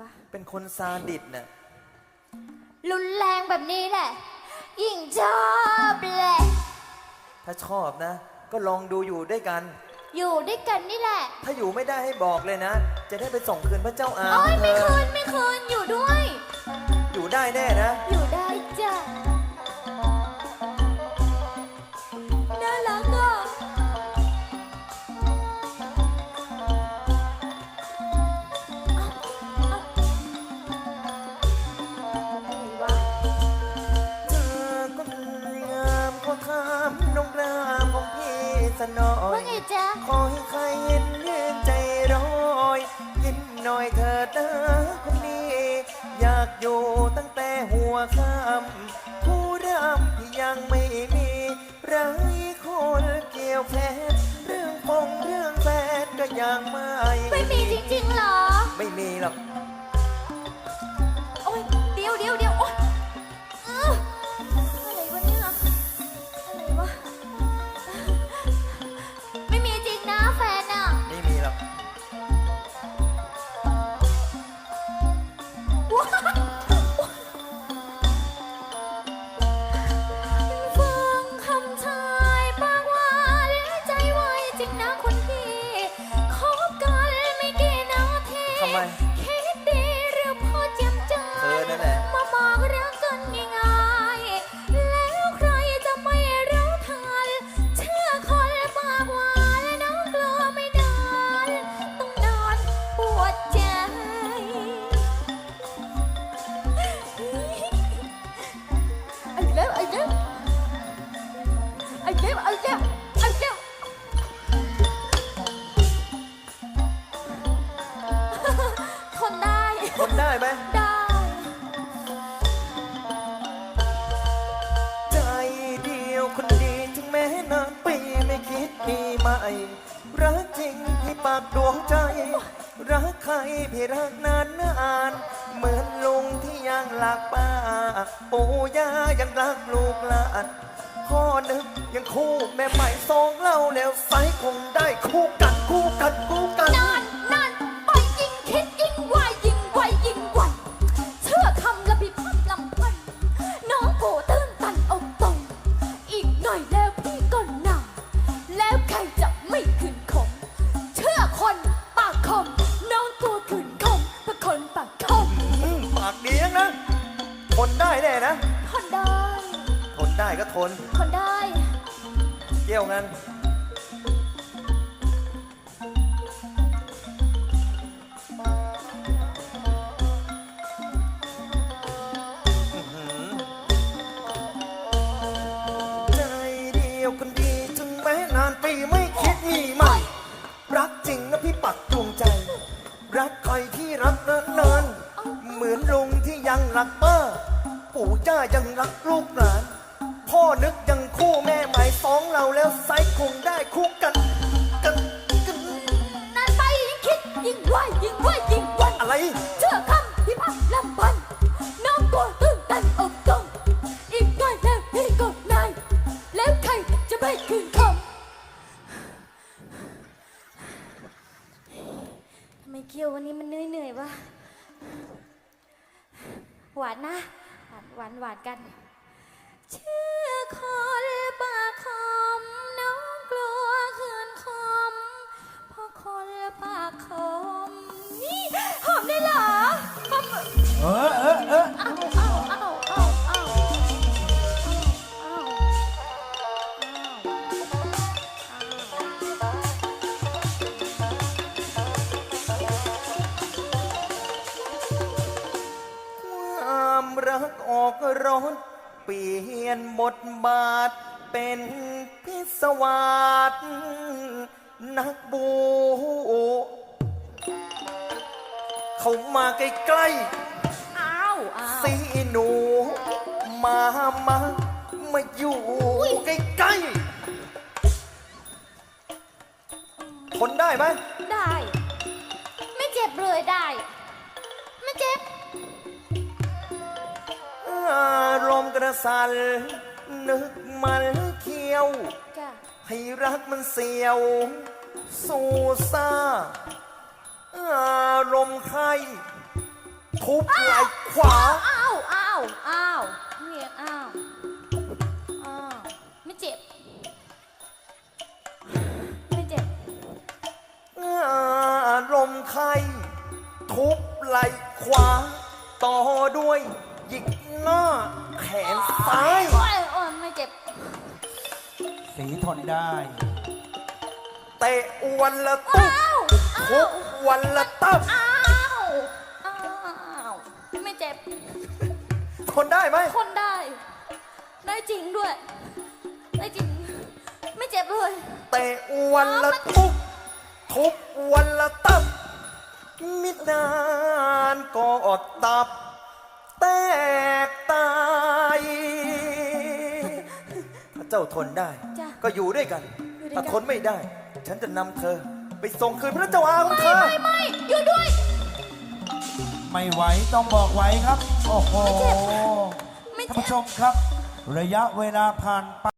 วะ เป็นคนซาดิสน่ะรุนแรงแบบนี้แหละ ยิ่งชอบแหละ ถ้าชอบนะ ก็ลองดูอยู่ด้วยกัน อยู่ด้วยกันนี่แหละ ถ้าอยู่ไม่ได้ให้บอกเลยนะ จะได้ไปส่งคืนพระเจ้าอาโอ้ยเธไม่อคืนไม่คืนอยู่ด้วย อยู่ได้แน่นะ อยู่ ยิ้มหน่อยเธอเด้อคนนี้ อยากอยู่ตั้งแต่หัวค่ำผู้รำที่ยังไม่มีไรคนเกี่ยวแพนเรื่องพงเรื่องแฟนก็ยังไม่ ไม่มีจริงๆเหรอ ไม่มีหรอก รักจริงพี่ปากดวงใจ รักใครพี่รักนานนาน เหมือนลุงที่ยังหลักป้า ปู่ย่ายังรักลูกหลานพ่อนึกยังคู่แม่ใหม่สองเล่าแล้วไซคงได้คู่กันคู่กันคู่กันนานนาน นได้ก็ทนทนได้เกี่ยวงั้นใจเดียวคนดีถึงแม้นานปีไม่คิดมีใหม่ รักจริงนะพี่ปักดวงใจ รักใครที่รักนานๆเหมือนลุงที่ยังรักป้าปู่ย่ายังรักลูกหลาน พ่อนึกยังคู่แม่หมายสองเราแล้วไซส์คงได้คู่กันกันกันนานไปยิ่งคิดยิ่งไวยิ่งไวยิ่งหวันอะไร เชื่อคำพิพับลำพัน น้องตัวตื้นตันอกตรงอีกหน่อยแล้วพี่ก็นาย แล้วใครจะไม่คืนคำทำไมเกียววันนี้มันเหนื่อยเหนื่อยๆวะหวานนะ หวานหวานหวานกันเชื่อ คนปากคมน้องกลัวคืนคมเพราะคนปากคมนี่หอมได้เหรอหอมเออเออเอออ้าวอ้าวอ้าวอ้าวอ้าวอ้าวอ้าความรักออกรถ เปลี่ยนบทบาทเป็นพิศวาสนักบูเขามาใกล้อ้าวอ้าๆว สีหนู มามามาอยู่ใกล้ๆทนได้ไหมได้ ไม่เจ็บเลยได้ ไม่เจ็บ กระสันนึกมันเคี้ยว จ้ะให้รักมันเสียว สู่ซาอารมณ์ใครทุบไหล่ขวา อ้าวอ้าวอ้าวนี่อ้าวอ้าวไม่เจ็บ ไม่เจ็บลมไข่ทุบไหล่ขวา ต่อด้วยหยิกหน้าแข นซ้าย โอ้ยโอ้ยไม่เจ็บ สีทนได้ เตะวันละตุ๊บอ้าวทุบวันละตับอ้าว อ้าว ไม่เจ็บ ทนได้ไหมคนได้ ได้จริงด้วย ได้จริง ไม่เจ็บเลย เตะวันละทุบทุบวันละตับมิดนานก็อดตับ จ้าทนได้ จ้ะก็อยู่ด้วยกัน อยู่ด้วยกัน ถ้าทนไม่ได้ ฉันจะนำเธอ ไปส่งคืนพระเจ้าอาของเธอ ไม่ไม่อยู่ด้วย ไม่ไหวต้องบอกไหวครับ โอ้โหไม่เจ็บท่านผู้ชมครับ ระยะเวลาผ่านไป